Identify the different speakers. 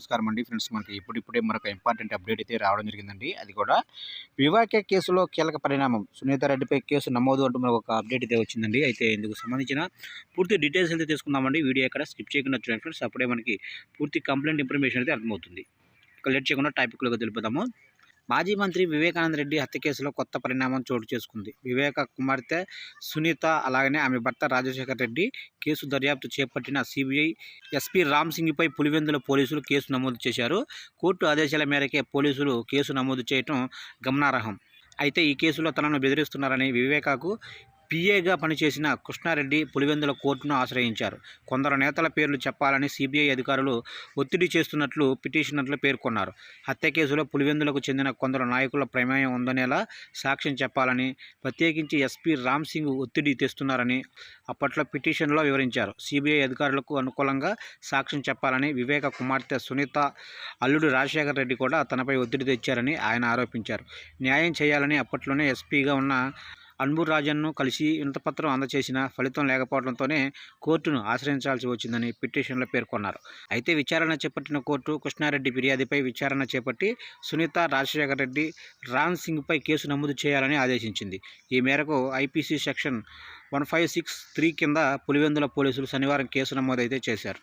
Speaker 1: నమస్కారం అండి ఫ్రెండ్స్. మనకి ఇప్పుడిప్పుడే మరొక ఇంపార్టెంట్ అప్డేట్ అయితే రావడం జరిగిందండి. అది కూడా వివాకే కేసులో కీలక పరిణామం సునీత రెడ్డిపై కేసు నమోదు అంటూ మనకు ఒక అప్డేట్ అయితే వచ్చిందండి. అయితే ఇందుకు సంబంధించిన పూర్తి డీటెయిల్స్ అయితే తీసుకుందామండి. వీడియో ఇక్కడ స్కిప్ చేయకుండా చూడండి ఫ్రెండ్స్. అప్పుడే మనకి పూర్తి కంప్లైంట్ ఇన్ఫర్మేషన్ అయితే అర్థమవుతుంది. ఇక లేట్ చేయకుండా టాపిక్లోకి తెలుపుదాము మాజీ మంత్రి వివేకానంద రెడ్డి హత్య కేసులో కొత్త పరిణామం చోటు చేసుకుంది. వివేక కుమార్తె సునీత అలాగనే ఆమె భర్త రాజశేఖర్ రెడ్డి కేసు దర్యాప్తు చేపట్టిన సిబిఐ ఎస్పీ రామ్ సింగ్పై పులివెందుల పోలీసులు కేసు నమోదు చేశారు. కోర్టు ఆదేశాల మేరకే పోలీసులు కేసు నమోదు చేయటం గమనార్హం. అయితే ఈ కేసులో తనను బెదిరిస్తున్నారని వివేకాకు పిఏగా పనిచేసిన కృష్ణారెడ్డి పులివెందుల కోర్టును ఆశ్రయించారు. కొందరు నేతల పేర్లు చెప్పాలని సిబిఐ అధికారులు ఒత్తిడి చేస్తున్నట్లు పిటిషనర్లు పేర్కొన్నారు. హత్య కేసులో పులివెందులకు చెందిన కొందరు నాయకుల ప్రమేయం ఉందనేలా సాక్ష్యం చెప్పాలని ప్రత్యేకించి ఎస్పీ రామ్ సింగ్ ఒత్తిడి తెస్తున్నారని అప్పట్లో పిటిషన్లో వివరించారు. సిబిఐ అధికారులకు అనుకూలంగా సాక్ష్యం చెప్పాలని వివేక కుమార్తె సునీత అల్లుడు రాజశేఖర్ రెడ్డి కూడా తనపై ఒత్తిడి తెచ్చారని ఆయన ఆరోపించారు. న్యాయం చేయాలని అప్పట్లోనే ఎస్పీగా ఉన్న అన్బుర్ రాజన్ను కలిసి వింతపత్రం అందజేసిన ఫలితం లేకపోవడంతోనే కోర్టును ఆశ్రయించాల్సి వచ్చిందని పిటిషన్లో పేర్కొన్నారు. అయితే విచారణ చేపట్టిన కోర్టు కృష్ణారెడ్డి ఫిర్యాదుపై విచారణ చేపట్టి సునీత రాజశేఖర రెడ్డి రామ్ సింగ్పై కేసు నమోదు చేయాలని ఆదేశించింది. ఈ మేరకు IPC section one five six three కింద పులివెందుల పోలీసులు శనివారం కేసు నమోదైతే చేశారు.